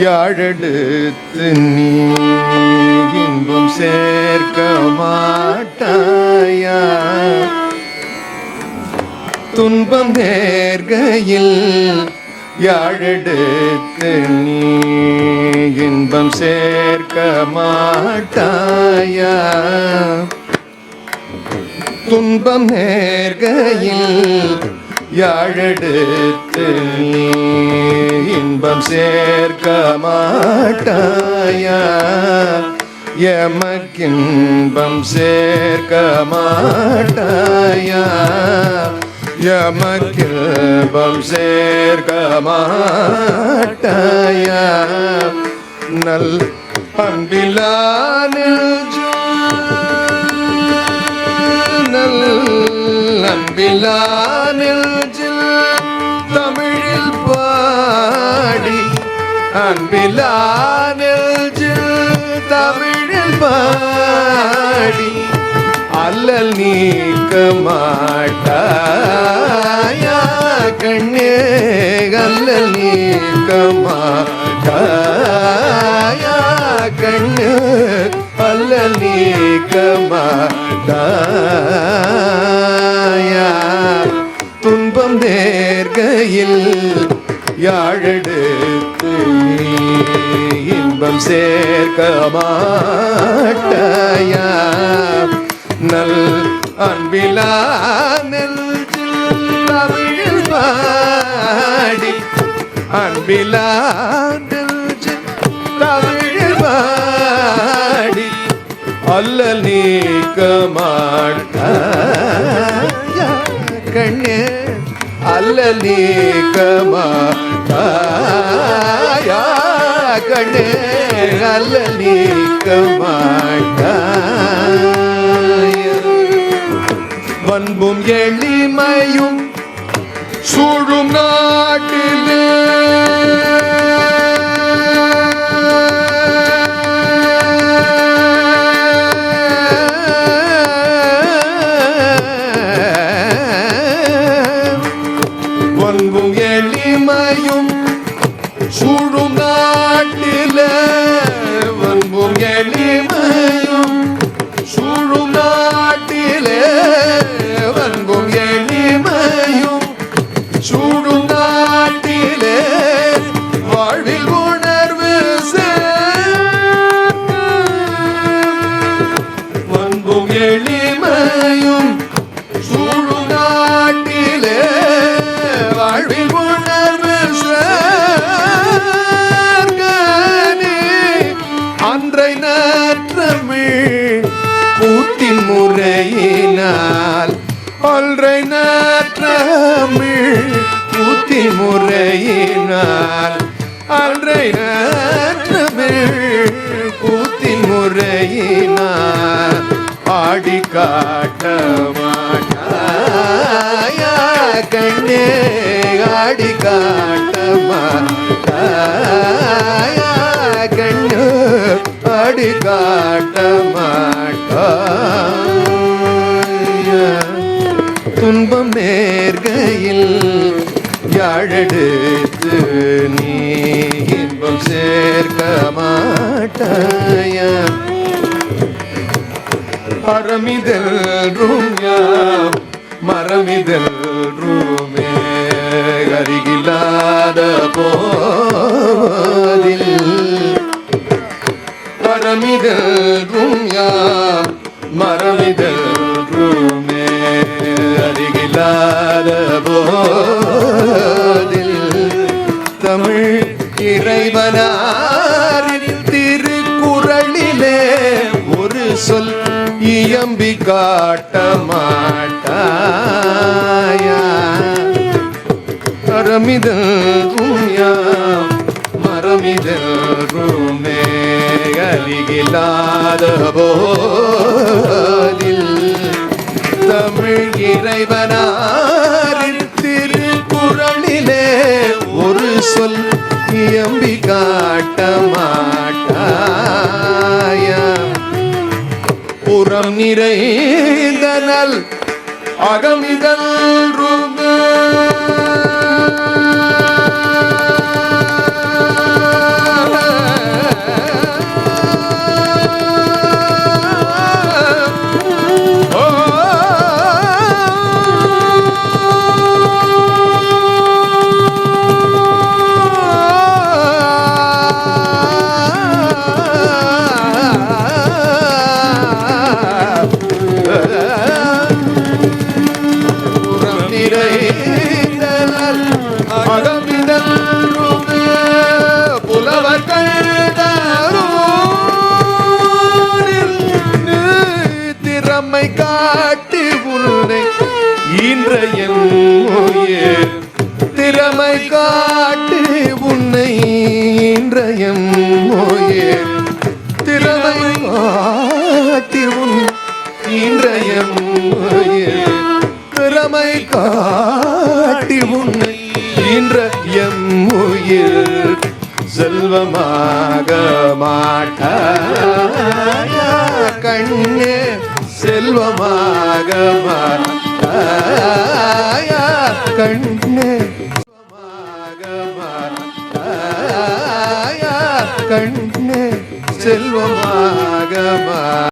யாழெடுத்து நீ இன்பம் சேர்க்க மாட்டாயா துன்பம் நேர்கையில் யாழெடுத்து நீ இன்பம் சேர்க்க மாட்டாயா துன்பம் நேர்கையில் யாழெடுத்து நீ இன்பம் சேர்க்க மாட்டாயா எமக்கின்பம் சேர்க்க மாட்டாயா எமக்கின்பம் சேர்க்க மாட்டாயா நல் அன்பிலானில் நல் அன்பிலானில் அன்பிலானில் தமிழில் பாடி அல்லல் நீக்க மாட்டாயா கண்ணே அல்லல் நீக்க மாட்டாயா கண்ணு அல்லல் நீக்க மாட்டாயா. துன்பம் நேர்கையில் யாழெடுத்து நீ சேர்க்க மாட்டாயா? நல் அன்பிலா நெல் தமிழில் பாடி. அன்பிலா நெஞ்சில் தமிழில் பாடி. அல்ல நீக்க மாட்டாயா? கண்ணே அல்ல நீக்க மாட்டாயா? கண்ணே அல்ல நீக்க மாட்டாயா பண்பும் எளிமையும் சூழும் நாட்டிலே ஒன்றை நற்றமிழ் கூத்தின் முறையினால் அன்றை நற்றமிழ் கூத்தின் முறையினால் ஆடி காட்ட மாட்டாயா கண்ணே ஆடி காட்ட மாட்டாயா கண்ணு ஆடி காட்ட மாட்டாயா துன்பம் நேர்கையில் யாழெடுத்து நீ இன்பம் சேர்க்க மாட்டாய? பரமிதல் ரூம்யா மரமிதல் ரூமே அருகில்லாத போ அருகில்லாத போதில் தமிழ் இறைவனாரின் திருக்குறளிலே ஒரு சொல் இயம்பி காட்ட மாட்டாயா மரமிதரும் யாம் மரமிதருமே போதில் தமிழ் இறைவனா சொல் இயம்பி காட்ட மாட்டாய புறம் நிறைந்தனல் அகமிதல் ரூப ஈன்ற எம் உயிர். திறமை காட்டு உன்னை ஈன்ற எம் திறமை காட்டி உன் ஈன்ற எம் திறமை காட்டி உன்னை ஈன்ற எம் உயிர். செல்வமாக மாட்டாயா கண்ணே செல்வமாக கண்ணே. செல்வமாக கண்ணே. செல்வமாக